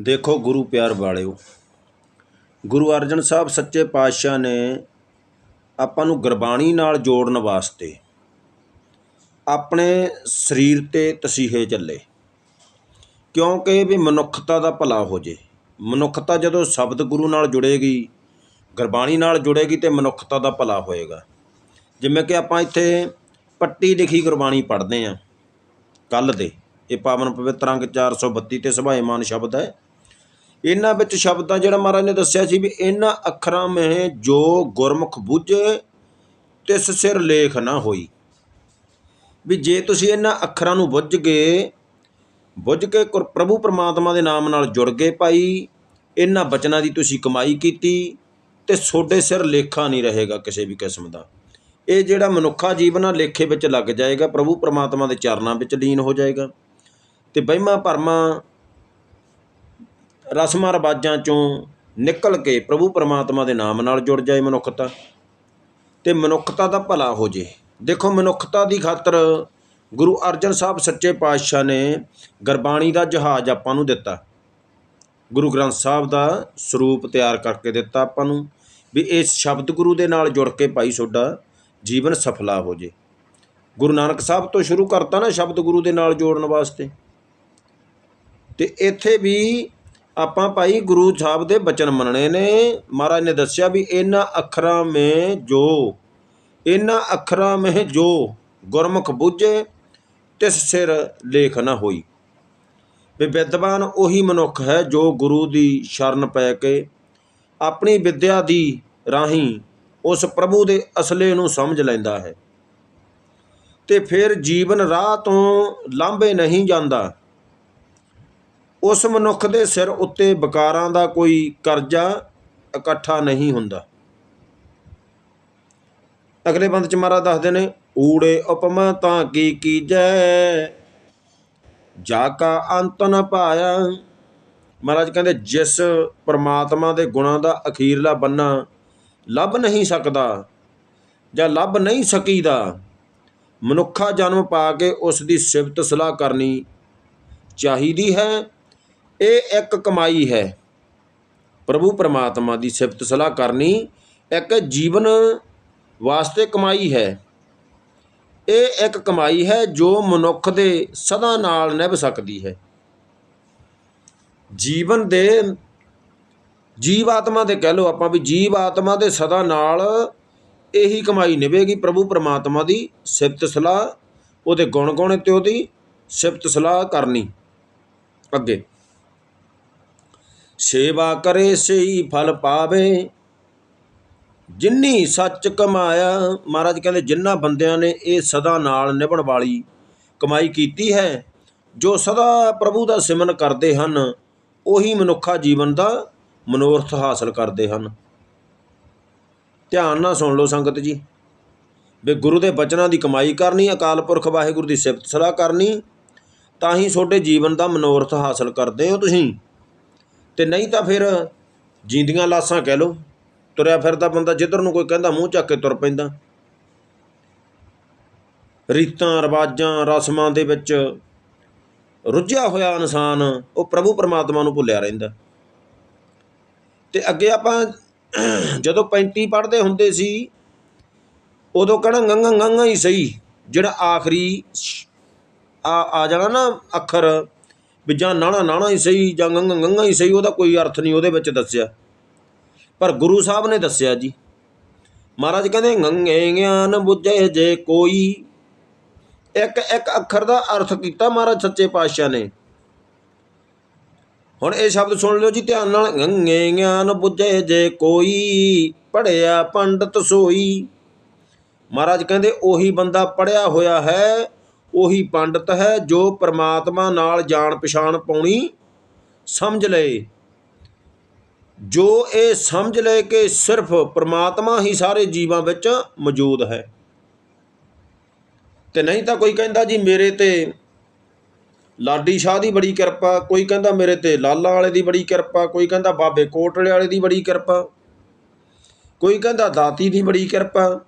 ਦੇਖੋ ਗੁਰੂ ਪਿਆਰ ਵਾਲਿਓ। ਗੁਰੂ ਅਰਜਨ ਸਾਹਿਬ ਸੱਚੇ ਪਾਤਸ਼ਾਹ ਨੇ ਆਪਾਂ ਨੂੰ ਗੁਰਬਾਣੀ ਨਾਲ ਜੋੜਨ ਵਾਸਤੇ ਆਪਣੇ ਸਰੀਰ ਤੇ ਤਸੀਹੇ ਚੱਲੇ। ਕਿਉਂਕਿ ਵੀ ਮਨੁੱਖਤਾ ਦਾ ਭਲਾ ਹੋ ਜੇ। ਮਨੁੱਖਤਾ ਜਦੋਂ ਸ਼ਬਦ ਗੁਰੂ ਨਾਲ ਜੁੜੇਗੀ, ਗੁਰਬਾਣੀ ਨਾਲ ਜੁੜੇਗੀ ਤੇ ਮਨੁੱਖਤਾ ਦਾ ਭਲਾ ਹੋਏਗਾ। ਜਿਵੇਂ ਕਿ ਆਪਾਂ ਇੱਥੇ ਪੱਟੀ ਲਿਖੀ ਗੁਰਬਾਣੀ ਪੜ੍ਹਦੇ ਆਂ ਕੱਲ ਦੇ। ਇਹ ਪਾਵਨ ਪਵਿੱਤਰ ਅੰਗ 432 ਤੇ ਸੁਭਾਏਮਾਨ ਸ਼ਬਦ ਹੈ। ਇਹਨਾਂ ਵਿੱਚ ਸ਼ਬਦਾਂ ਜਿਹੜਾ ਮਹਾਰਾਜ ਨੇ ਦੱਸਿਆ ਸੀ ਵੀ ਇਹਨਾਂ ਅੱਖਰਾਂ ਮਹਿ ਜੋ ਗੁਰਮੁਖ ਬੁੱਝੇ, ਤਿਸ ਸਿਰ ਲੇਖ ਨਾ ਹੋਈ। ਵੀ ਜੇ ਤੁਸੀਂ ਇਹਨਾਂ ਅੱਖਰਾਂ ਨੂੰ ਬੁੱਝ ਗਏ, ਬੁੱਝ ਕੇ ਪ੍ਰਭੂ ਪਰਮਾਤਮਾ ਦੇ ਨਾਮ ਨਾਲ ਜੁੜ ਗਏ ਭਾਈ, ਇਹਨਾਂ ਬਚਨਾਂ ਦੀ ਤੁਸੀਂ ਕਮਾਈ ਕੀਤੀ ਤੇ ਤੁਹਾਡੇ ਸਿਰ ਲੇਖਾ ਨਹੀਂ ਰਹੇਗਾ ਕਿਸੇ ਵੀ ਕਿਸਮ ਦਾ। ਇਹ ਜਿਹੜਾ ਮਨੁੱਖਾ ਜੀਵਨ ਆ, ਲੇਖੇ ਵਿੱਚ ਲੱਗ ਜਾਏਗਾ, ਪ੍ਰਭੂ ਪਰਮਾਤਮਾ ਦੇ ਚਰਨਾਂ ਵਿੱਚ ਲੀਨ ਹੋ ਜਾਏਗਾ। ਅਤੇ ਵਹਿਮਾਂ ਭਰਮਾਂ, ਰਸਮਾਂ ਰਿਵਾਜਾਂ ਚੋਂ ਨਿਕਲ ਕੇ ਪ੍ਰਭੂ ਪਰਮਾਤਮਾ ਦੇ ਨਾਮ ਨਾਲ ਜੁੜ ਜਾਏ ਮਨੁੱਖਤਾ। ਅਤੇ ਮਨੁੱਖਤਾ ਦਾ ਭਲਾ ਹੋ ਜੇ। ਦੇਖੋ, ਮਨੁੱਖਤਾ ਦੀ ਖਾਤਰ ਗੁਰੂ ਅਰਜਨ ਸਾਹਿਬ ਸੱਚੇ ਪਾਤਸ਼ਾਹ ਨੇ ਗੁਰਬਾਣੀ ਦਾ ਜਹਾਜ਼ ਆਪਾਂ ਨੂੰ ਦਿੱਤਾ। ਗੁਰੂ ਗ੍ਰੰਥ ਸਾਹਿਬ ਦਾ ਸਰੂਪ ਤਿਆਰ ਕਰਕੇ ਦਿੱਤਾ ਆਪਾਂ ਨੂੰ ਵੀ ਇਸ ਸ਼ਬਦ ਗੁਰੂ ਦੇ ਨਾਲ ਜੁੜ ਕੇ ਭਾਈ ਤੁਹਾਡਾ ਜੀਵਨ ਸਫਲਾ ਹੋ ਜੇ। ਗੁਰੂ ਨਾਨਕ ਸਾਹਿਬ ਤੋਂ ਸ਼ੁਰੂ ਕਰਤਾ ਨਾ ਸ਼ਬਦ ਗੁਰੂ ਦੇ ਨਾਲ ਜੋੜਨ ਵਾਸਤੇ। ਤੇ ਇੱਥੇ ਵੀ ਆਪਾਂ ਭਾਈ ਗੁਰੂ ਸਾਹਿਬ ਦੇ ਬਚਨ ਮੰਨਣੇ ਨੇ। ਮਹਾਰਾਜ ਨੇ ਦੱਸਿਆ ਵੀ ਇਹਨਾਂ ਅੱਖਰਾਂ ਮੇ ਜੋ, ਇਹਨਾਂ ਅੱਖਰਾਂ ਮੇ ਜੋ ਗੁਰਮੁਖ ਬੁੱਝੇ, ਤਿਸ ਸਿਰ ਲੇਖ ਨਾ ਹੋਈ। ਵੀ ਵਿਦਵਾਨ ਉਹੀ ਮਨੁੱਖ ਹੈ ਜੋ ਗੁਰੂ ਦੀ ਸ਼ਰਨ ਪੈ ਕੇ ਆਪਣੀ ਵਿਦਿਆ ਦੀ ਰਾਹੀਂ ਉਸ ਪ੍ਰਭੂ ਦੇ ਅਸਲੇ ਨੂੰ ਸਮਝ ਲੈਂਦਾ ਹੈ। ਤੇ ਫਿਰ ਜੀਵਨ ਰਾਹ ਤੋਂ ਲਾਂਭੇ ਨਹੀਂ ਜਾਂਦਾ। ਉਸ ਮਨੁੱਖ ਦੇ ਸਿਰ ਉੱਤੇ ਬਕਾਰਾਂ ਦਾ ਕੋਈ ਕਰਜ਼ਾ ਇਕੱਠਾ ਨਹੀਂ ਹੁੰਦਾ। ਅਗਲੇ ਬੰਦ ਚ ਮਹਾਰਾਜ ਦੱਸਦੇ ਨੇ, ਊੜੇ ਉਪਮਾ ਤਾਂ ਕੀ ਕੀਜੈ? ਜਾ ਕਾ ਅੰਤ ਨ ਪਾਇਆ। ਮਹਾਰਾਜ ਕਹਿੰਦੇ, ਜਿਸ ਪ੍ਰਮਾਤਮਾ ਦੇ ਗੁਣਾਂ ਦਾ ਅਖੀਰਲਾ ਬੰਨਾ ਲੱਭ ਨਹੀਂ ਸਕਦਾ ਜਾਂ ਲੱਭ ਨਹੀਂ ਸਕੀਦਾ, ਮਨੁੱਖਾ ਜਨਮ ਪਾ ਕੇ ਉਸ ਦੀ ਸਿਫਤ ਸਲਾਹ ਕਰਨੀ ਚਾਹੀਦੀ ਹੈ। ਇਹ ਇੱਕ ਕਮਾਈ ਹੈ। ਪ੍ਰਭੂ ਪਰਮਾਤਮਾ ਦੀ ਸਿਫਤ ਸਲਾਹ ਕਰਨੀ ਇੱਕ ਜੀਵਨ ਵਾਸਤੇ ਕਮਾਈ ਹੈ। ਇਹ ਇੱਕ ਕਮਾਈ ਹੈ ਜੋ ਮਨੁੱਖ ਦੇ ਸਦਾ ਨਾਲ ਨਿਭ ਸਕਦੀ ਹੈ। ਜੀਵਨ ਦੇ ਜੀਵ ਆਤਮਾ ਦੇ ਕਹਿ ਲਓ ਆਪਾਂ ਵੀ ਜੀਵ ਆਤਮਾ ਦੇ ਸਦਾ ਨਾਲ ਇਹੀ ਕਮਾਈ ਨਿਭੇਗੀ। ਪ੍ਰਭੂ ਪਰਮਾਤਮਾ ਦੀ ਸਿਫਤ ਸਲਾਹ, ਉਹਦੇ ਗੁਣ ਗਾਉਣੇ ਤੇ ਉਹਦੀ ਸਿਫਤ ਸਲਾਹ ਕਰਨੀ। ਅੱਗੇ। ਸੇਵਾ ਕਰੇ, ਸਹੀ ਫਲ ਪਾਵੇ। ਜਿੰਨੀ ਸੱਚ ਕਮਾਇਆ, ਮਹਾਰਾਜ ਕਹਿੰਦੇ ਜਿਨ੍ਹਾਂ ਬੰਦਿਆਂ ਨੇ ਇਹ ਸਦਾ ਨਾਲ ਨਿਭਣ ਵਾਲੀ ਕਮਾਈ ਕੀਤੀ ਹੈ, ਜੋ ਸਦਾ ਪ੍ਰਭੂ ਦਾ ਸਿਮਰਨ ਕਰਦੇ ਹਨ, ਉਹੀ ਮਨੁੱਖਾ ਜੀਵਨ ਦਾ ਮਨੋਰਥ ਹਾਸਲ ਕਰਦੇ ਹਨ। ਧਿਆਨ ਨਾਲ ਸੁਣ ਲਓ ਸੰਗਤ ਜੀ। ਵੀ ਗੁਰੂ ਦੇ ਬਚਨਾਂ ਦੀ ਕਮਾਈ ਕਰਨੀ, ਅਕਾਲ ਪੁਰਖ ਵਾਹਿਗੁਰੂ ਦੀ ਸਿਫਤ ਸਲਾਹ ਕਰਨੀ, ਤਾਂ ਹੀ ਤੁਹਾਡੇ ਜੀਵਨ ਦਾ ਮਨੋਰਥ ਹਾਸਲ ਕਰਦੇ ਹੋ ਤੁਸੀਂ। ਤੇ ਨਹੀਂ ਤਾਂ ਫਿਰ ਜੀਂਦੀਆਂ ਲਾਸਾਂ ਕਹਿ ਲਓ, ਤੁਰਿਆ ਫਿਰਦਾ ਬੰਦਾ ਜਿੱਧਰ ਨੂੰ ਕੋਈ ਕਹਿੰਦਾ ਮੂੰਹ ਚੱਕ ਕੇ ਤੁਰ ਪੈਂਦਾ। ਰੀਤਾਂ, ਰਿਵਾਜਾਂ, ਰਸਮਾਂ ਦੇ ਵਿੱਚ ਰੁੱਝਿਆ ਹੋਇਆ ਇਨਸਾਨ, ਉਹ ਪ੍ਰਭੂ ਪਰਮਾਤਮਾ ਨੂੰ ਭੁੱਲਿਆ ਰਹਿੰਦਾ। ਤੇ ਅੱਗੇ ਆਪਾਂ ਜਦੋਂ 35 ਪੜ੍ਹਦੇ ਹੁੰਦੇ ਸੀ, ਉਦੋਂ ਕਹਿਣਾ ਗੰਗਾ ਗੰਗਾ ਹੀ ਸਹੀ, ਜਿਹੜਾ ਆਖਰੀ ਆ ਆ ਜਾਣਾ ਨਾ ਅੱਖਰ ਵੀ ਜਾਂ ਨਾਣਾ ਨਾਣਾ ਹੀ ਸਹੀ ਜਾਂ ਗੰਗਾ ਗੰਗਾ ਹੀ ਸਹੀ, ਉਹਦਾ ਕੋਈ ਅਰਥ ਨਹੀਂ ਉਹਦੇ ਵਿੱਚ ਦੱਸਿਆ। ਪਰ ਗੁਰੂ ਸਾਹਿਬ ਨੇ ਦੱਸਿਆ ਜੀ। ਮਹਾਰਾਜ ਕਹਿੰਦੇ, ਗੰਗੇ ਗਿਆਨ ਬੁੱਝੇ ਜੇ ਕੋਈ। ਇੱਕ ਇੱਕ ਅੱਖਰ ਦਾ ਅਰਥ ਕੀਤਾ ਮਹਾਰਾਜ ਸੱਚੇ ਪਾਤਸ਼ਾਹ ਨੇ। ਹੁਣ ਇਹ ਸ਼ਬਦ ਸੁਣ ਲਿਓ ਜੀ, ਧਿਆਨ ਨਾਲ। ਗੰਗੇ ਗਿਆਨ ਬੁੱਝੇ ਜੇ ਕੋਈ। ਪੜਿਆ ਪੰਡਤ ਸੋਈ। ਮਹਾਰਾਜ ਕਹਿੰਦੇ, ਉਹੀ ਬੰਦਾ ਪੜਿਆ ਹੋਇਆ ਹੈ ਉਹੀ ਪੰਡਤ ਹੈ ਜੋ ਪ੍ਰਮਾਤਮਾ ਨਾਲ ਜਾਣ ਪਛਾਣ ਪਾਉਣੀ ਸਮਝ ਲਏ। ਜੋ ਇਹ ਸਮਝ ਲਏ ਕਿ ਸਿਰਫ ਪ੍ਰਮਾਤਮਾ ਹੀ ਸਾਰੇ ਜੀਵਾਂ ਵਿੱਚ ਮੌਜੂਦ ਹੈ। ਤੇ ਨਹੀਂ ਤਾਂ ਕੋਈ ਕਹਿੰਦਾ ਜੀ ਮੇਰੇ ਤੇ ਲਾਡੀ ਸ਼ਾਹ ਦੀ ਬੜੀ ਕਿਰਪਾ, ਕੋਈ ਕਹਿੰਦਾ ਮੇਰੇ ਤੇ ਲਾਲਾ ਵਾਲੇ ਦੀ ਬੜੀ ਕਿਰਪਾ, ਕੋਈ ਕਹਿੰਦਾ ਬਾਬੇ ਕੋਟਲੇ ਵਾਲੇ ਦੀ ਬੜੀ ਕਿਰਪਾ, ਕੋਈ ਕਹਿੰਦਾ ਦਾਤੀ ਦੀ ਬੜੀ ਕਿਰਪਾ।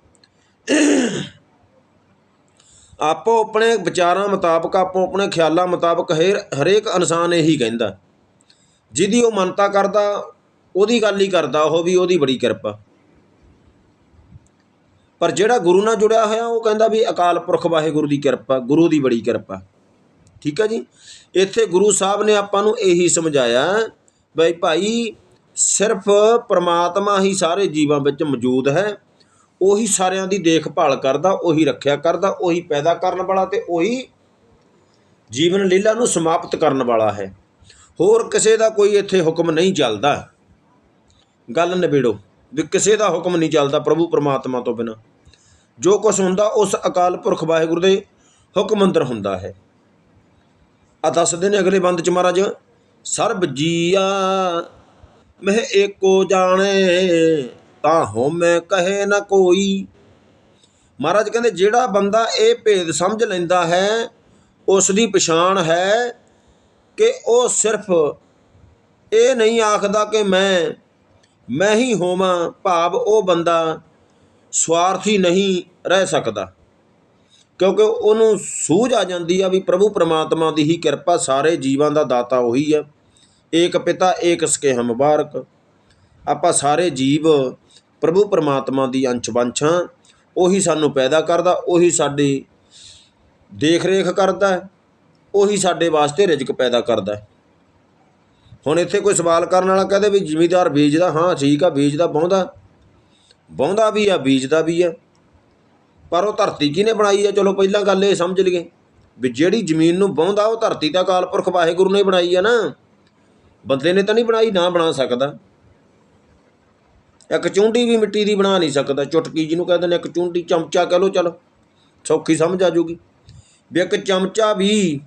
ਆਪੋ ਆਪਣੇ ਵਿਚਾਰਾਂ ਮੁਤਾਬਕ, ਆਪੋ ਆਪਣੇ ਖਿਆਲਾਂ ਮੁਤਾਬਕ ਹਰ, ਹਰੇਕ ਇਨਸਾਨ ਇਹੀ ਕਹਿੰਦਾ। ਜਿਹਦੀ ਉਹ ਮੰਨਤਾ ਕਰਦਾ, ਉਹਦੀ ਗੱਲ ਹੀ ਕਰਦਾ, ਉਹ ਵੀ ਉਹਦੀ ਬੜੀ ਕਿਰਪਾ। ਪਰ ਜਿਹੜਾ ਗੁਰੂ ਨਾਲ ਜੁੜਿਆ ਹੋਇਆ, ਉਹ ਕਹਿੰਦਾ ਵੀ ਅਕਾਲ ਪੁਰਖ ਵਾਹਿਗੁਰੂ ਦੀ ਕਿਰਪਾ, ਗੁਰੂ ਦੀ ਬੜੀ ਕਿਰਪਾ। ਠੀਕ ਹੈ ਜੀ? ਇੱਥੇ ਗੁਰੂ ਸਾਹਿਬ ਨੇ ਆਪਾਂ ਨੂੰ ਇਹੀ ਸਮਝਾਇਆ, ਬਈ ਭਾਈ, ਸਿਰਫ ਪ੍ਰਮਾਤਮਾ ਹੀ ਸਾਰੇ ਜੀਵਾਂ ਵਿੱਚ ਮੌਜੂਦ ਹੈ। ਉਹੀ ਸਾਰਿਆਂ ਦੀ ਦੇਖਭਾਲ ਕਰਦਾ, ਉਹੀ ਰੱਖਿਆ ਕਰਦਾ, ਉਹੀ ਪੈਦਾ ਕਰਨ ਵਾਲਾ ਤੇ ਉਹੀ ਜੀਵਨ ਲੀਲਾ ਨੂੰ ਸਮਾਪਤ ਕਰਨ ਵਾਲਾ ਹੈ। ਹੋਰ ਕਿਸੇ ਦਾ ਕੋਈ ਇੱਥੇ ਹੁਕਮ ਨਹੀਂ ਚੱਲਦਾ। ਗੱਲ ਨਿਬੇੜੋ ਵੀ ਕਿਸੇ ਦਾ ਹੁਕਮ ਨਹੀਂ ਚੱਲਦਾ ਪ੍ਰਭੂ ਪਰਮਾਤਮਾ ਤੋਂ ਬਿਨਾ। ਜੋ ਕੁਝ ਹੁੰਦਾ ਉਸ ਅਕਾਲ ਪੁਰਖ ਵਾਹਿਗੁਰੂ ਦੇ ਹੁਕਮ ਅੰਦਰ ਹੁੰਦਾ ਹੈ। ਆ ਦੱਸਦੇ ਨੇ ਅਗਲੇ ਬੰਦ ਚ ਮਹਾਰਾਜ, ਸਰਬ ਜੀਆ, ਮਹਿ ਏਕੋ ਜਾਣੇ। ਤਾਂ ਹਉਮੈ ਕਹੇ ਨਾ ਕੋਈ। ਮਹਾਰਾਜ ਕਹਿੰਦੇ, ਜਿਹੜਾ ਬੰਦਾ ਇਹ ਭੇਦ ਸਮਝ ਲੈਂਦਾ ਹੈ ਉਸ ਦੀ ਪਛਾਣ ਹੈ ਕਿ ਉਹ ਸਿਰਫ ਇਹ ਨਹੀਂ ਆਖਦਾ ਕਿ ਮੈਂ ਮੈਂ ਹੀ ਹੋਵਾਂ, ਭਾਵ ਉਹ ਬੰਦਾ ਸਵਾਰਥੀ ਨਹੀਂ ਰਹਿ ਸਕਦਾ। ਕਿਉਂਕਿ ਉਹਨੂੰ ਸੂਝ ਆ ਜਾਂਦੀ ਆ ਵੀ ਪ੍ਰਭੂ ਪ੍ਰਮਾਤਮਾ ਦੀ ਹੀ ਕਿਰਪਾ ਸਾਰੇ ਜੀਵਾਂ ਦਾ ਦਾਤਾ ਉਹੀ ਹੈ। ਏਕ ਪਿਤਾ, ਏਕ ਸਕੇ ਹਮ ਮੁਬਾਰਕ ਆਪਾਂ ਸਾਰੇ ਜੀਵ ਪ੍ਰਭੂ ਪਰਮਾਤਮਾ ਦੀ ਅੰਸ਼ ਵੰਸ਼ ਹਾਂ, ਉਹੀ ਸਾਨੂੰ ਪੈਦਾ ਕਰਦਾ, ਉਹੀ ਸਾਡੀ ਦੇਖ ਰੇਖ ਕਰਦਾ ਉਹੀ ਸਾਡੇ ਵਾਸਤੇ ਰਿਜ਼ਕ ਪੈਦਾ ਕਰਦਾ ਹੁਣ ਇੱਥੇ ਕੋਈ ਸਵਾਲ ਕਰਨ ਵਾਲਾ ਕਹਦੇ ਵੀ ਜ਼ਿਮੀਦਾਰ ਬੀਜਦਾ, ਹਾਂ ਠੀਕ ਆ, ਬੀਜਦਾ ਬਹੁੰਦਾ ਬਹੁੰਦਾ ਵੀ ਆ, ਬੀਜਦਾ ਵੀ ਆ। ਪਰ ਉਹ ਧਰਤੀ ਕਿਹਨੇ ਬਣਾਈ ਆ? ਚਲੋ ਪਹਿਲਾਂ ਗੱਲ ਇਹ ਸਮਝ ਲਈਏ ਵੀ ਜਿਹੜੀ ਜ਼ਮੀਨ ਨੂੰ ਬਹੁੰਦਾ ਉਹ ਧਰਤੀ ਤਾਂ ਅਕਾਲ ਪੁਰਖ ਵਾਹਿਗੁਰੂ ਨੇ ਬਣਾਈ ਆ ਨਾ। ਬੰਦੇ ਨੇ ਤਾਂ ਨਹੀਂ ਬਣਾਈ, ਨਾ ਬਣਾ ਸਕਦਾ। ਇੱਕ ਚੁੰਡੀ ਵੀ ਮਿੱਟੀ ਦੀ ਬਣਾ ਨਹੀਂ ਸਕਦਾ। ਚੁਟਕੀ ਜਿਹਨੂੰ ਕਹਿੰਦੇ ਨੇ, ਇੱਕ ਚੁੰਡੀ ਚਮਚਾ ਕਹ ਲੋ ਚਲੋ, ਸੌਖੀ ਸਮਝ ਆ ਜੂਗੀ। ਵੀ ਇੱਕ ਚਮਚਾ ਵੀ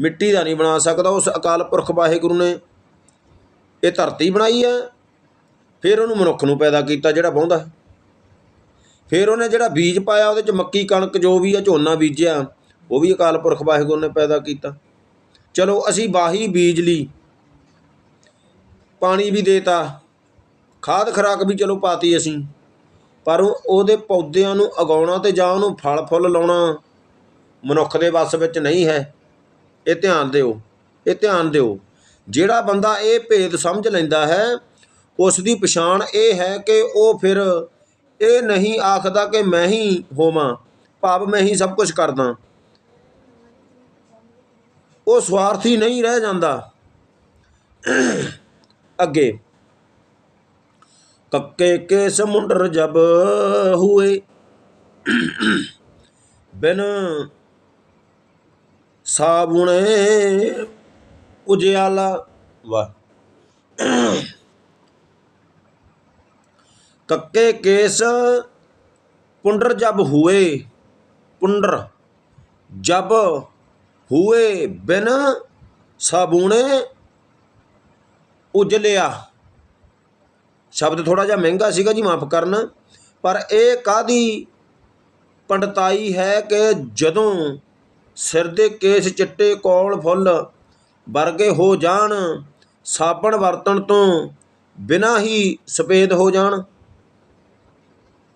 ਮਿੱਟੀ ਦਾ ਨਹੀਂ ਬਣਾ ਸਕਦਾ। ਉਸ ਅਕਾਲ ਪੁਰਖ ਵਾਹਿਗੁਰੂ ਨੇ ਇਹ ਧਰਤੀ ਬਣਾਈ ਹੈ। ਫਿਰ ਉਹਨੂੰ ਮਨੁੱਖ ਨੂੰ ਪੈਦਾ ਕੀਤਾ ਜਿਹੜਾ ਬਹੁੰਦਾ ਹੈ। ਫਿਰ ਉਹਨੇ ਜਿਹੜਾ ਬੀਜ ਪਾਇਆ, ਉਹਦੇ ਚ ਮੱਕੀ, ਕਣਕ ਜੋ ਵੀ ਆ, ਝੋਨਾ ਬੀਜਿਆ, ਉਹ ਵੀ ਅਕਾਲ ਪੁਰਖ ਵਾਹਿਗੁਰੂ ਨੇ ਪੈਦਾ ਕੀਤਾ। ਚਲੋ, ਅਸੀਂ ਵਾਹੀ ਬੀਜ ਲਈ, ਪਾਣੀ ਵੀ ਦੇਤਾ। ਖਾਦ ਖਰਾਕ ਵੀ ਚਲੋ ਪਾਤੀ ਅਸੀਂ। ਪਰ ਉਹਦੇ ਪੌਦਿਆਂ ਨੂੰ ਉਗਾਉਣਾ ਤੇ ਜਾਂ ਉਹਨੂੰ ਫਲ ਫੁੱਲ ਲਾਉਣਾ ਮਨੁੱਖ ਦੇ ਵੱਸ ਵਿੱਚ ਨਹੀਂ ਹੈ। ਇਹ ਧਿਆਨ ਦਿਓ, ਇਹ ਧਿਆਨ ਦਿਓ। ਜਿਹੜਾ ਬੰਦਾ ਇਹ ਭੇਦ ਸਮਝ ਲੈਂਦਾ ਹੈ, ਉਸ ਦੀ ਪਛਾਣ ਇਹ ਹੈ ਕਿ ਉਹ ਫਿਰ ਇਹ ਨਹੀਂ ਆਖਦਾ ਕਿ ਮੈਂ ਹੀ ਹੋਵਾਂ, ਭਾਵ ਮੈਂ ਹੀ ਸਭ ਕੁਝ ਕਰਦਾ। ਉਹ ਸਵਾਰਥੀ ਨਹੀਂ ਰਹਿ ਜਾਂਦਾ। ਅੱਗੇ ਕੱਕੇ ਕੇ ਸਮੁੰਦਰ ਜਬ ਹੁਏ। ਬਿਨ ਸਾਬੁਣੇ ਉਜਿਆਲਾ ਵਾਹ। ਕੱਕੇ ਕੇਸ ਪੁੰਡਰ ਜਬ ਹੋਏ, ਪੁੰਡਰ ਜਬ ਹੋਏ ਬਿਨ ਸਾਬੁਣੇ ਉਜਲਿਆ। ਸ਼ਬਦ ਥੋੜਾ ਜਿਹਾ ਮਹਿੰਗਾ ਸੀਗਾ ਜੀ ਮਾਫ ਕਰਨਾ, ਪਰ ਇਹ ਕਾਦੀ ਪੰਡਤਾਈ ਹੈ ਕਿ ਜਦੋਂ ਸਿਰ ਦੇ ਕੇਸ ਚਿੱਟੇ ਕੋਲ ਫੁੱਲ ਵਰਗੇ ਹੋ ਜਾਣ, ਸਾਬਣ ਵਰਤਣ ਤੋਂ ਬਿਨਾਂ ਹੀ ਸਫੇਦ ਹੋ ਜਾਣ?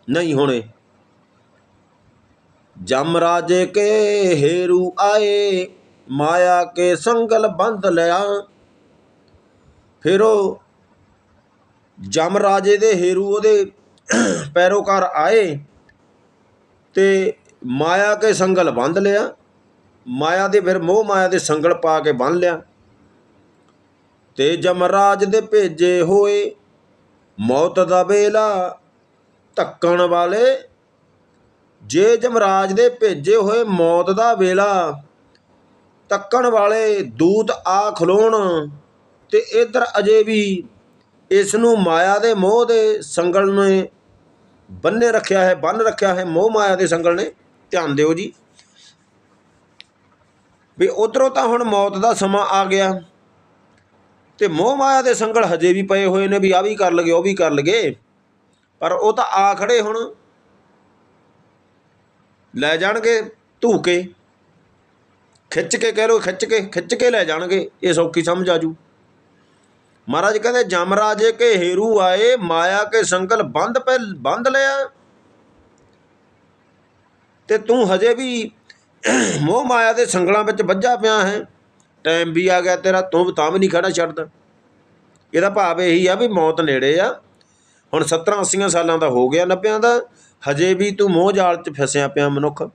ਨਹੀਂ ਹੋਣੇ। ਜਮ ਰਾਜੇ ਕੇ ਹੇਰੂ ਆਏ, ਮਾਇਆ ਕੇ ਸੰਗਲ ਬੰਧ ਲਿਆ। ਫਿਰ ਉਹ ਜਮ ਰਾਜੇ ਦੇ ਹੇਰੂ ਉਹਦੇ ਪੈਰੋਕਾਰ ਆਏ ਤੇ ਮਾਇਆ ਕੇ ਸੰਗਲ ਬੰਧ ਲਿਆ। ਮਾਇਆ ਦੇ ਫਿਰ ਮੋਹ ਮਾਇਆ ਦੇ ਸੰਗਲ ਪਾ ਕੇ ਬੰਨ ਲਿਆ। ਤੇ ਜਮਰਾਜ ਦੇ ਭੇਜੇ ਹੋਏ ਮੌਤ ਦਾ ਵੇਲਾ ਧੱਕਣ ਵਾਲੇ, ਜੇ ਜਮਰਾਜ ਦੇ ਭੇਜੇ ਹੋਏ ਮੌਤ ਦਾ ਵੇਲਾ ਧੱਕਣ ਵਾਲੇ ਦੂਤ ਆ ਖਲੋਣ ਤੇ ਇਧਰ ਅਜੇ ਵੀ ਇਸ ਨੂੰ ਮਾਇਆ ਦੇ ਮੋਹ ਦੇ ਸੰਗਲ ਨੇ ਬੰਨੇ ਰੱਖਿਆ ਹੈ, ਬੰਨ ਰੱਖਿਆ ਹੈ, ਮੋਹ ਮਾਇਆ ਦੇ ਸੰਗਲ ਨੇ। ਧਿਆਨ ਦਿਓ ਜੀ। ਵੀ ਉਧਰੋਂ ਤਾਂ ਹੁਣ ਮੌਤ ਦਾ ਸਮਾਂ ਆ ਗਿਆ। ਤੇ ਮੋਹ ਮਾਇਆ ਦੇ ਸੰਗਲ ਹਜੇ ਵੀ ਪਏ ਹੋਏ ਨੇ, ਵੀ ਆ ਵੀ ਕਰ ਲਗੇ, ਉਹ ਵੀ ਕਰ ਲਗੇ। ਪਰ ਉਹ ਤਾਂ ਆ ਖੜੇ ਹੁਣ। ਲੈ ਜਾਣਗੇ ਧੂਕੇ। ਖਿੱਚ ਕੇ ਕਹਿ ਲੋ ਖਿੱਚ ਕੇ ਖਿੱਚ ਕੇ ਲੈ ਜਾਣਗੇ। ਇਹ ਸੌਖੀ ਸਮਝ ਆ ਜੂ। ਮਹਾਰਾਜ ਕਹਿੰਦੇ ਜਮਰਾਜੇ ਕੇ ਹੇਰੂ ਆਏ, ਮਾਇਆ ਕੇ ਸੰਗਲ ਬੰਦ ਪੈ, ਬੰਦ ਲਿਆ। ਤੇ ਤੂੰ ਹਜੇ ਵੀ ਮੋਹ ਮਾਇਆ ਦੇ ਸੰਗਲਾਂ ਵਿੱਚ ਵੱਜਾ ਪਿਆ ਹੈ। ਟਾਈਮ ਵੀ ਆ ਗਿਆ ਤੇਰਾ, ਤੂੰ ਤਾਂ ਵੀ ਨਹੀਂ ਖੜਾ ਛੱਡਦਾ। ਇਹਦਾ ਭਾਵ ਇਹੀ ਆ ਵੀ ਮੌਤ ਨੇੜੇ ਆ। ਹੁਣ 70 80 ਸਾਲਾਂ ਦਾ ਹੋ ਗਿਆ 90 ਦਾ, ਹਜੇ ਵੀ ਤੂੰ ਮੋਹ ਜਾਲ 'ਚ ਫਸਿਆ ਪਿਆ ਮਨੁੱਖ।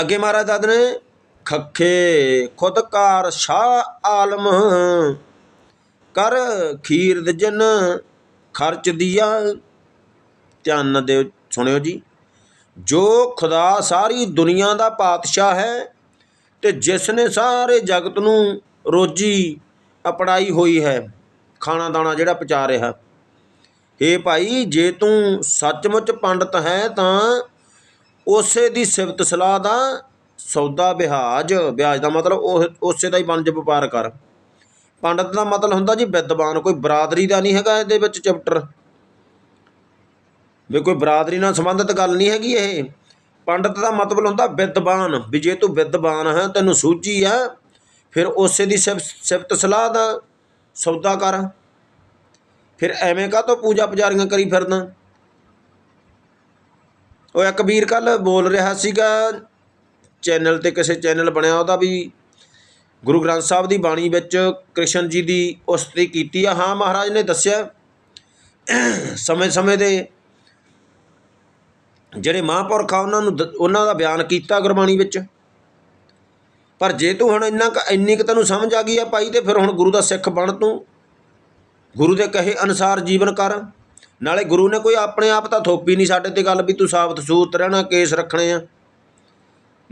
ਅੱਗੇ ਮਹਾਰਾਜ ਦਾਦ ਨੇ ਖੱਖੇ ਖੁਦਕਾਰ ਸ਼ਾਹ ਆਲਮ। ਕਰ ਖੀਰਦ ਜਨ ਖਰਚ ਦਿਆ। ਧਿਆਨ ਨਾਲ ਦਿਓ, ਸੁਣਿਓ ਜੀ। ਜੋ ਖੁਦਾ ਸਾਰੀ ਦੁਨੀਆ ਦਾ ਪਾਤਸ਼ਾਹ ਹੈ ਤੇ ਜਿਸ ਨੇ ਸਾਰੇ ਜਗਤ ਨੂੰ ਰੋਜੀ ਅਪੜਾਈ ਹੋਈ ਹੈ, ਖਾਣਾ ਦਾਣਾ ਜਿਹੜਾ ਪਚਾ ਰਿਹਾ। ਏ ਭਾਈ, ਜੇ ਤੂੰ ਸੱਚਮੁੱਚ ਪੰਡਤ ਹੈ ਤਾਂ ਉਸੇ ਦੀ ਸਿਫਤ ਸਲਾਹ ਦਾ ਸੌਦਾ ਵਿਹਾਜ ਵਿਆਜ ਦਾ ਮਤਲਬ ਉਹ, ਉਸੇ ਦਾ ਹੀ ਵਣਜ ਵਪਾਰ ਕਰ। ਪੰਡਤ ਦਾ ਮਤਲਬ ਹੁੰਦਾ ਜੀ ਵਿਦਵਾਨ, ਕੋਈ ਬਰਾਦਰੀ ਦਾ ਨਹੀਂ ਹੈਗਾ ਇਹਦੇ ਵਿੱਚ ਚੈਪਟਰ। ਵੀ ਕੋਈ ਬਰਾਦਰੀ ਨਾਲ ਸੰਬੰਧਿਤ ਗੱਲ ਨਹੀਂ ਹੈਗੀ ਇਹ। ਪੰਡਤ ਦਾ ਮਤਲਬ ਹੁੰਦਾ ਵਿਦਵਾਨ, ਵੀ ਜੇ ਤੂੰ ਵਿਦਵਾਨ ਹੈ, ਤੈਨੂੰ ਸੂਝੀ ਆ, ਫਿਰ ਉਸੇ ਦੀ ਸਿਫ- ਸਿਫਤ ਸਲਾਹ ਦਾ ਸੌਦਾ ਕਰ। ਫਿਰ ਐਵੇਂ ਕਾ ਤੋ ਪੂਜਾ ਪੁਜਾਰੀਆਂ ਕਰੀ ਫਿਰਦਾ ਉਹ ਇੱਕ ਵੀਰ ਕੱਲ ਬੋਲ ਰਿਹਾ ਸੀਗਾ ਚੈਨਲ ਤੇ ਕਿਸੇ ਚੈਨਲ ਬਣਿਆ ਉਹਦਾ ਵੀ ਗੁਰੂ ਗ੍ਰੰਥ ਸਾਹਿਬ ਦੀ ਬਾਣੀ ਵਿੱਚ ਕ੍ਰਿਸ਼ਨ ਜੀ ਦੀ ਉਸਤਤੀ ਕੀਤੀ ਆ। ਹਾਂ, ਮਹਾਰਾਜ ਨੇ ਦੱਸਿਆ ਸਮੇਂ-ਸਮੇਂ ਦੇ ਜਿਹੜੇ ਮਹਾਂਪੁਰਖ ਆ, ਉਹਨਾਂ ਨੂੰ ਦ- ਉਹਨਾਂ ਦਾ ਬਿਆਨ ਕੀਤਾ ਗੁਰਬਾਣੀ ਵਿੱਚ। ਪਰ ਜੇ ਤੂੰ ਹੁਣ ਇੰਨਾ ਕੁ, ਇੰਨੀ ਕੁ ਤੈਨੂੰ ਸਮਝ ਆ ਗਈ ਆ ਭਾਈ, ਤੇ ਫਿਰ ਹੁਣ ਗੁਰੂ ਦਾ ਸਿੱਖ ਬਣ ਤੂੰ। ਗੁਰੂ ਦੇ ਕਹੇ ਅਨੁਸਾਰ ਜੀਵਨ ਕਰ। ਨਾਲੇ ਗੁਰੂ ਨੇ ਕੋਈ ਆਪਣੇ ਆਪ ਤਾਂ ਥੋਪੀ ਨਹੀਂ ਸਾਡੇ ਤੇ ਗੱਲ ਵੀ ਤੂੰ ਸਾਬਤ ਸੂਤ ਰਹਿਣਾ, ਕੇਸ ਰੱਖਣੇ ਆ।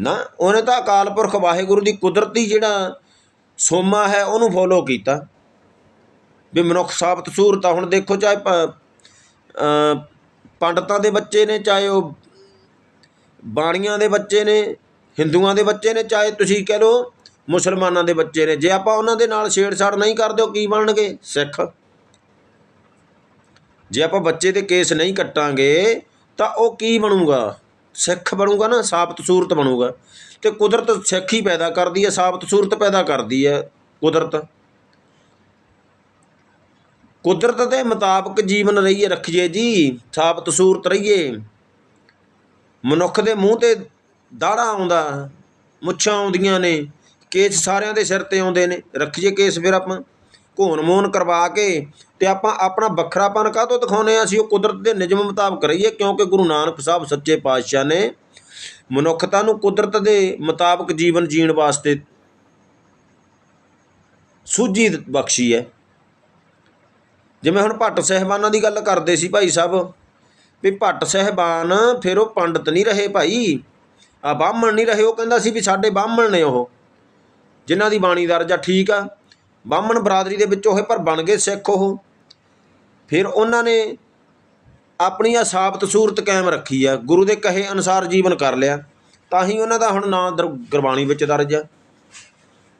ਨਾ, ਉਹਨੇ ਤਾਂ ਅਕਾਲ ਪੁਰਖ ਵਾਹਿਗੁਰੂ ਦੀ ਕੁਦਰਤੀ ਜਿਹੜਾ ਸੋਮਾ ਹੈ, ਉਹਨੂੰ ਫੋਲੋ ਕੀਤਾ। ਵੀ ਮਨੁੱਖ ਸਾਬਤ ਸੂਰਤ ਹੁਣ ਦੇਖੋ ਚਾਹੇ ਪ- ਪੰਡਤਾਂ ਦੇ ਬੱਚੇ ਨੇ, ਚਾਹੇ ਉਹ ਬਾਣੀਆਂ ਦੇ ਬੱਚੇ ਨੇ, ਹਿੰਦੂਆਂ ਦੇ ਬੱਚੇ ਨੇ, ਚਾਹੇ ਤੁਸੀਂ ਕਹਿ ਲਓ ਮੁਸਲਮਾਨਾਂ ਦੇ ਬੱਚੇ ਨੇ, ਜੇ ਆਪਾਂ ਉਹਨਾਂ ਦੇ ਨਾਲ ਛੇੜਛਾੜ ਨਹੀਂ ਕਰਦੇ, ਉਹ ਕੀ ਬਣਨਗੇ? ਸਿੱਖ। ਜੇ ਆਪਾਂ ਬੱਚੇ ਦੇ ਕੇਸ ਨਹੀਂ ਕੱਟਾਂਗੇ, ਤਾਂ ਉਹ ਕੀ ਬਣੂਗਾ? ਸਿੱਖ ਬਣੂਗਾ ਨਾ, ਸਾਬਤ ਸੂਰਤ ਬਣੂਗਾ। ਤੇ ਕੁਦਰਤ ਸਿੱਖ ਹੀ ਪੈਦਾ ਕਰਦੀ ਹੈ, ਸਾਬਤ ਸੂਰਤ ਪੈਦਾ ਕਰਦੀ ਹੈ ਕੁਦਰਤ। ਕੁਦਰਤ ਦੇ ਮੁਤਾਬਕ ਜੀਵਨ ਰਹੀਏ, ਰੱਖੀਏ ਜੀ, ਸਾਬਤ ਸੂਰਤ ਰਹੀਏ। ਮਨੁੱਖ ਦੇ ਮੂੰਹ ਤੇ ਦਾੜਾ ਆਉਂਦਾ, ਮੁੱਛਾਂ ਆਉਂਦੀਆਂ ਨੇ, ਕੇਸ ਸਾਰਿਆਂ ਦੇ ਸਿਰ ਤੇ ਆਉਂਦੇ ਨੇ, ਰੱਖੀਏ ਕੇਸ ਫਿਰ ਆਪਾਂ। ਘੋਣ ਮੋਨ ਕਰਵਾ ਕੇ ਤੇ ਆਪਾਂ ਆਪਣਾ ਵੱਖਰਾਪਨ ਕਾਹਤੋਂ ਦਿਖਾਉਨੇ ਆ ਅਸੀਂ ਉਹ ਕੁਦਰਤ ਦੇ ਨਿਯਮ ਮੁਤਾਬਕ ਰਹੀਏ ਕਿਉਂਕਿ ਗੁਰੂ ਨਾਨਕ ਸਾਹਿਬ ਸੱਚੇ ਪਾਤਸ਼ਾਹ ਨੇ ਮਨੁੱਖਤਾ ਨੂੰ ਕੁਦਰਤ ਦੇ ਮੁਤਾਬਕ ਜੀਵਨ ਜੀਣ ਵਾਸਤੇ ਸੂਝੀ ਬਖਸ਼ੀ ਹੈ। ਜਿਵੇਂ ਹੁਣ ਭੱਟ ਸਹਿਬਾਨਾਂ ਦੀ ਗੱਲ ਕਰਦੇ ਸੀ ਭਾਈ ਸਾਹਿਬ, ਵੀ ਭੱਟ ਸਹਿਬਾਨ ਫਿਰ ਉਹ ਪੰਡਤ ਨਹੀਂ ਰਹੇ ਭਾਈ ਆ ਬਾਹਮਣ ਨਹੀਂ ਰਹੇ, ਉਹ ਕਹਿੰਦਾ ਸੀ ਵੀ ਸਾਡੇ ਬਾਹਮਣ ਨੇ ਉਹ, ਜਿਨ੍ਹਾਂ ਦੀ ਬਾਣੀ ਦਰਜਾ ਠੀਕ ਆ। ਬਾਹਮਣ ਬਰਾਦਰੀ ਦੇ ਵਿੱਚ ਉਹ ਪਰ ਬਣ ਗਏ ਸਿੱਖ ਉਹ। ਫਿਰ ਉਹਨਾਂ ਨੇ ਆਪਣੀ ਆ ਸਾਬਤ ਸੂਰਤ ਕਾਇਮ ਰੱਖੀ ਆ। ਗੁਰੂ ਦੇ ਕਹੇ ਅਨੁਸਾਰ ਜੀਵਨ ਕਰ ਲਿਆ। ਤਾਂ ਹੀ ਉਹਨਾਂ ਦਾ ਹੁਣ ਨਾਂ ਦਰ- ਗੁਰਬਾਣੀ ਵਿੱਚ ਦਰਜ ਆ।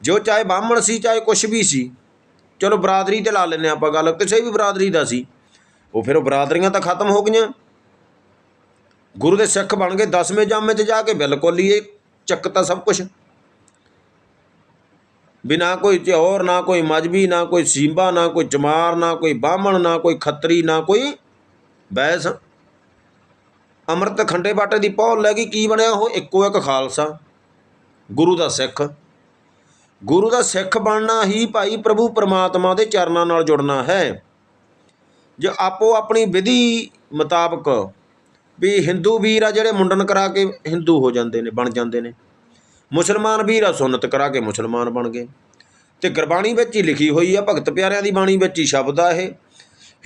ਜੋ ਚਾਹੇ ਬਾਹਮਣ ਸੀ, ਚਾਹੇ ਕੁਛ ਵੀ ਸੀ, ਚਲੋ ਬਰਾਦਰੀ ਤੇ ਲਾ ਲੈਨੇ ਆਪਾਂ ਗੱਲ। ਕਿਸੇ ਵੀ ਬਰਾਦਰੀ ਦਾ ਸੀ। ਉਹ ਫਿਰ ਉਹ ਬਰਾਦਰੀਆਂ ਤਾਂ ਖਤਮ ਹੋ ਗਈਆਂ। ਗੁਰੂ ਦੇ ਸਿੱਖ ਬਣ ਗਏ। 10ਵੇਂ ਜਾਮੇ 'ਚ ਜਾ ਕੇ ਬਿਲਕੁਲ ਹੀ ਇਹ ਚੱਕਤਾ ਸਭ ਕੁਝ ਬਿਨਾ ਕੋਈ ਚੌਰ ਨਾ ਕੋਈ ਮਜਬੀ, ਨਾ ਕੋਈ ਸੀਂਬਾ, ਨਾ ਕੋਈ ਚਮਾਰ, ਨਾ ਕੋਈ ਬਾਹਮਣ, ਨਾ ਕੋਈ ਖੱਤਰੀ, ਨਾ ਕੋਈ ਬੈਸ। ਅੰਮ੍ਰਿਤ ਖੰਡੇ ਬਾਟੇ ਦੀ ਪੌਲ ਲੈ ਗਈ, ਕੀ ਬਣਿਆ ਉਹ? ਇੱਕੋ ਇੱਕ ਖਾਲਸਾ, ਗੁਰੂ ਦਾ ਸਿੱਖ। ਗੁਰੂ ਦਾ ਸਿੱਖ ਬਣਨਾ ਹੀ ਭਾਈ ਪ੍ਰਭੂ ਪਰਮਾਤਮਾ ਦੇ ਚਰਨਾਂ ਨਾਲ ਜੁੜਨਾ ਹੈ। ਜੇ ਆਪੋ ਆਪਣੀ ਵਿਧੀ ਮੁਤਾਬਕ ਵੀ ਹਿੰਦੂ ਵੀਰ ਆ ਜਿਹੜੇ ਮੁੰਡਨ ਕਰਾ ਕੇ ਹਿੰਦੂ ਹੋ ਜਾਂਦੇ ਨੇ, ਬਣ ਜਾਂਦੇ ਨੇ। ਮੁਸਲਮਾਨ ਵੀਰ ਸੁਨਤ ਕਰਾ ਕੇ ਮੁਸਲਮਾਨ ਬਣ ਗਏ। ਤੇ ਗੁਰਬਾਣੀ ਵਿੱਚ ਹੀ ਲਿਖੀ ਹੋਈ ਆ, ਭਗਤ ਪਿਆਰਿਆਂ ਦੀ ਬਾਣੀ ਵਿੱਚ ਹੀ ਸ਼ਬਦ ਆ ਇਹ।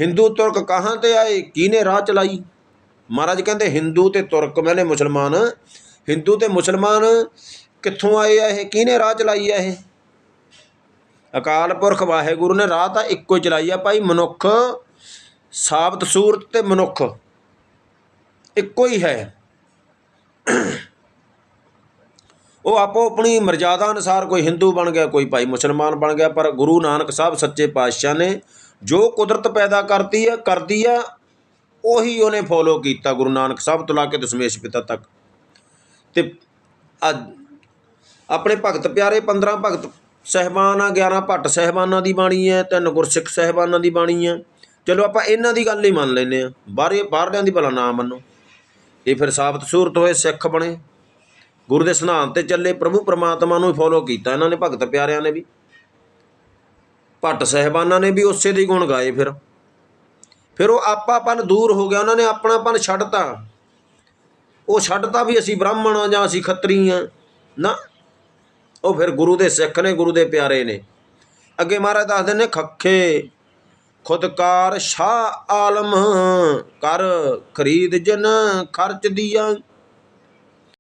ਹਿੰਦੂ ਤੁਰਕ ਕਹਾਂ ਤੇ ਆਏ, ਕਿਹਨੇ ਰਾਹ ਚਲਾਈ? ਮਹਾਰਾਜ ਕਹਿੰਦੇ, ਹਿੰਦੂ ਤੇ ਤੁਰਕ ਮੈਨੇ ਮੁਸਲਮਾਨ। ਹਿੰਦੂ ਤੇ ਮੁਸਲਮਾਨ ਕਿੱਥੋਂ ਆਏ ਆ ਇਹ? ਕਿਹਨੇ ਰਾਹ ਚਲਾਈ ਆ ਇਹ? ਅਕਾਲ ਪੁਰਖ ਵਾਹਿਗੁਰੂ ਨੇ ਰਾਹ ਤਾਂ ਇੱਕੋ ਹੀ ਚਲਾਈ ਆ, ਭਾਈ ਮਨੁੱਖ ਸਾਬਤ ਸੂਰਤ ਤੇ ਮਨੁੱਖ ਇੱਕੋ ਹੀ ਹੈ। ਉਹ ਆਪੋ ਆਪਣੀ ਮਰਜ਼ਾਦਾ ਅਨੁਸਾਰ ਕੋਈ ਹਿੰਦੂ ਬਣ ਗਿਆ, ਕੋਈ ਭਾਈ ਮੁਸਲਮਾਨ ਬਣ ਗਿਆ, ਪਰ ਗੁਰੂ ਨਾਨਕ ਸਾਹਿਬ ਸੱਚੇ ਪਾਤਸ਼ਾਹ ਨੇ ਜੋ ਕੁਦਰਤ ਪੈਦਾ ਕਰਤੀ ਹੈ, ਕਰਦੀ ਹੈ, ਉਹੀ ਉਹਨੇ ਫੋਲੋ ਕੀਤਾ ਗੁਰੂ ਨਾਨਕ ਸਾਹਿਬ ਤੋਂ ਲਾ ਕੇ ਦਸ਼ਮੇਸ਼ ਪਿਤਾ ਤੱਕ। ਤੇ ਅੱਜ ਆਪਣੇ ਭਗਤ ਪਿਆਰੇ 15 ਭਗਤ ਸਹਿਬਾਨ ਆ 11 ਭੱਟ ਸਹਿਬਾਨਾਂ ਦੀ ਬਾਣੀ ਹੈ, ਤਿੰਨ ਗੁਰਸਿੱਖ ਸਹਿਬਾਨਾਂ ਦੀ ਬਾਣੀ ਹੈ। ਚਲੋ ਆਪਾਂ ਇਹਨਾਂ ਦੀ ਗੱਲ ਹੀ ਮੰਨ ਲੈਨੇ ਆ ਬਾਹਰੇ ਬਾਹਰਲਿਆਂ ਦੀ ਭਲਾ ਨਾ ਮੰਨੋ। ਇਹ ਫਿਰ ਸਾਬਤ ਸੂਰਤ ਹੋਏ, ਸਿੱਖ ਬਣੇ। ਗੁਰੂ ਦੇ ਸਿਧਾਂਤ ਤੇ ਚੱਲੇ ਪ੍ਰਭੂ ਪਰਮਾਤਮਾ ਨੂੰ ਫੋਲੋ ਕੀਤਾ। ਇਹਨਾਂ ਨੇ ਭਗਤ ਪਿਆਰਿਆਂ ਨੇ ਵੀ। ਭੱਟ ਸਹਿਬਾਨਾਂ ਨੇ ਵੀ ਉਸੇ ਦੇ ਗੁਣ ਗਾਏ ਫਿਰ। ਫਿਰ ਉਹ ਆਪਾਪਨ ਦੂਰ ਹੋ ਗਿਆ। ਉਹਨਾਂ ਨੇ ਆਪਣਾਪਨ ਛੱਡਤਾ। ਉਹ ਛੱਡਤਾ ਵੀ ਅਸੀਂ ਬ੍ਰਾਹਮਣ ਆ ਜਾਂ ਅਸੀਂ ਖੱਤਰੀ ਆ। ਨਾ। ਉਹ ਫਿਰ ਗੁਰੂ ਦੇ ਸਿੱਖ ਨੇ, ਗੁਰੂ ਦੇ ਪਿਆਰੇ ਨੇ। ਅੱਗੇ ਮਹਾਰਾਜ ਦੱਸਦੇ ਨੇ, ਖੱਖੇ ਖੁਦਕਾਰ ਸ਼ਾਹ ਆਲਮ ਕਰ ਖਰੀਦ ਜਨ ਖਰਚ ਦੀਆ।